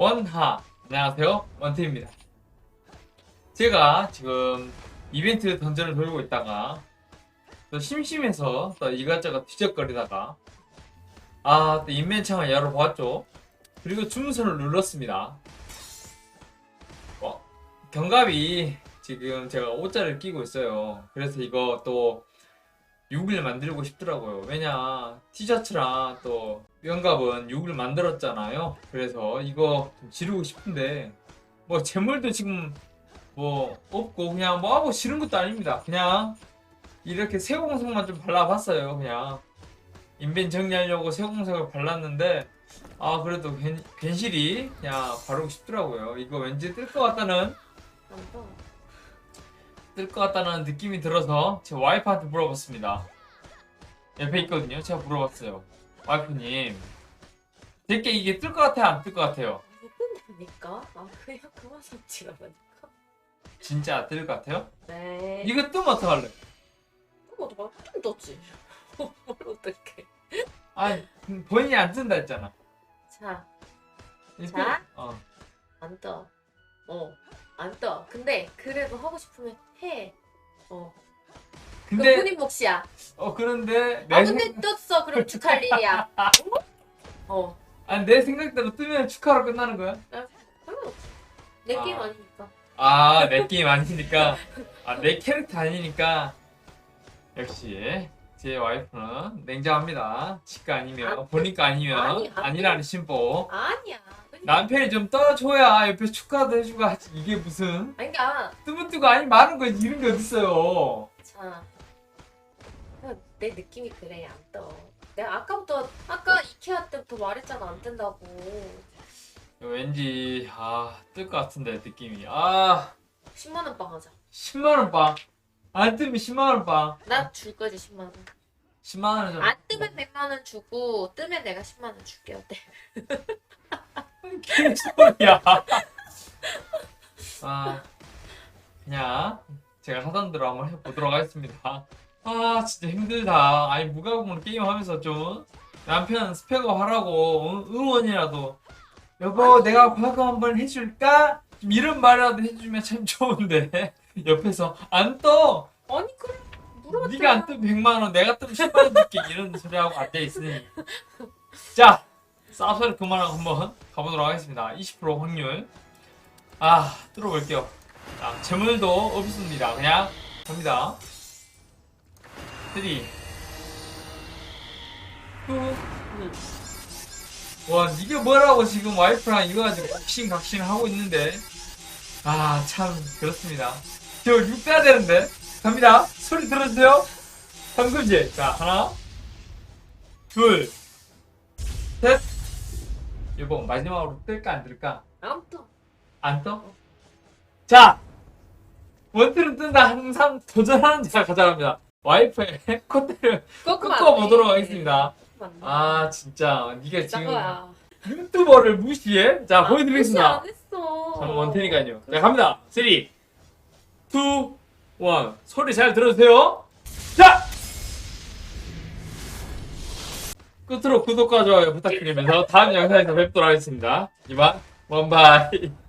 원하. 안녕하세요. 원태입니다. 제가 지금 이벤트 던전을 돌고 있다가 또 심심해서 또 이것저것 뒤적거리다가 아또 인벤창을 열어보았죠. 그리고 주문서를 눌렀습니다. 어, 경갑이 지금 제가 5자를 끼고 있어요. 그래서 이거 또 6을 만들고 싶더라고요 왜냐 티셔츠랑 또 연갑은 6을 만들었잖아요. 그래서 이거 좀 지르고 싶은데 뭐 재물도 지금 뭐 없고 그냥 뭐 하고 싫은 것도 아닙니다. 그냥 이렇게 세공성만 좀 발라봤어요. 그냥 인벤 정리하려고 세공성을 발랐는데 아 그래도 괜, 괜시리 그냥 바르고 싶더라고요. 이거 왠지 뜰 것 같다는. 뜰 것 같다는 느낌이 들어서 제 와이프한테 물어봤습니다. 옆에 있거든요. 제가 물어봤어요. 와이프님, 제게 이게 뜰 것 같아요? 안 뜰 것 같아요? 예쁜다니까? 아 그냥 그만 보니까. 진짜 뜰 것 같아요? 네. 이거 뜨면 어떡할래? 그거 봐. 좀 떴지. 뭘 어떡해. 아니, 본인이 안 뜬다 했잖아. 자, 이거 자. 뜨- 어. 안 떠. 어, 안 떠. 근데 그래도 하고 싶으면 해. 어. 근데 본인 몫이야. 어, 그런데, 내, 아 생- 근데 떴어. 그럼 축하할 일이야. 어. 아니, 내 생각대로 뜨면 축하로 끝나는 거야? 상관없어. 내 아. 게임 아니니까. 아, 내 게임 아니니까. 아, 내 캐릭터 아니니까. 역시, 제 와이프는 냉정합니다. 지가 아니면, 아, 본인 거 아니면, 아니, 안 아니라는 심보. 아니야. 남편이 좀 떠줘야 옆에 축하도 해주고 하지. 이게 무슨 아니 그러니까 뜨문 뜨고 아니 많은 거지 이런 게 어딨어요. 자. 내 느낌이 그래 안 떠. 내가 아까부터 아까 이케아 때부터 말했잖아 안 뜬다고. 왠지 아 뜰 것 같은데 느낌이 아 10만 원 빵 하자. 10만 원 빵. 안 뜨면 10만 원 빵. 나 줄 거지 10만 원. 10만 원은 좀. 안 뜨면 100만 원 주고 뜨면 내가 10만 원 줄게 어때? 개소리야. 아 그냥 제가 하던 대로 한번 해보도록 하겠습니다. 아 진짜 힘들다. 아니 무가공으로 게임하면서 좀 남편 스펙업 하라고 응- 응원이라도 여보 내가 과거 한번 해줄까? 좀 이런 말이라도 해주면 참 좋은데 옆에서 안 떠. 아니 그래 물어봤잖아. 네가 안 뜨면 100만 원, 내가 뜨면 10만 원 줄게 이런 소리 하고 앉아 있으니. 자, 쌉소리 그만하고 한번 가보도록 하겠습니다. 20% 확률. 아, 뚫어볼게요. 자, 재물도 없습니다. 그냥 갑니다. 3, 2, 응. 와, 이게 뭐라고 지금 와이프랑 이거 가지고 각신각신 하고 있는데. 아, 참, 그렇습니다. 저 6 빼야 되는데. 갑니다. 소리 들어주세요. 황금지. 자, 하나, 둘, 셋. 이거 마지막으로 뜰까, 안 뜰까? 안 떠. 안 떠? 자! 원틀은 뜬다. 항상 도전하는 자가 가져갑니다. 와이프의 콧대를 꺾어보도록 하겠습니다. 아, 진짜. 니가 지금. 유튜버를 무시해? 자, 보여드리겠습니다. 안 했어. 저는 원테니까요. 자, 갑니다. 3, 2, 1. 소리 잘 들어주세요. 자! 끝으로 구독과 좋아요 부탁드리면서 다음 영상에서 뵙도록 하겠습니다. 이만, 원바이.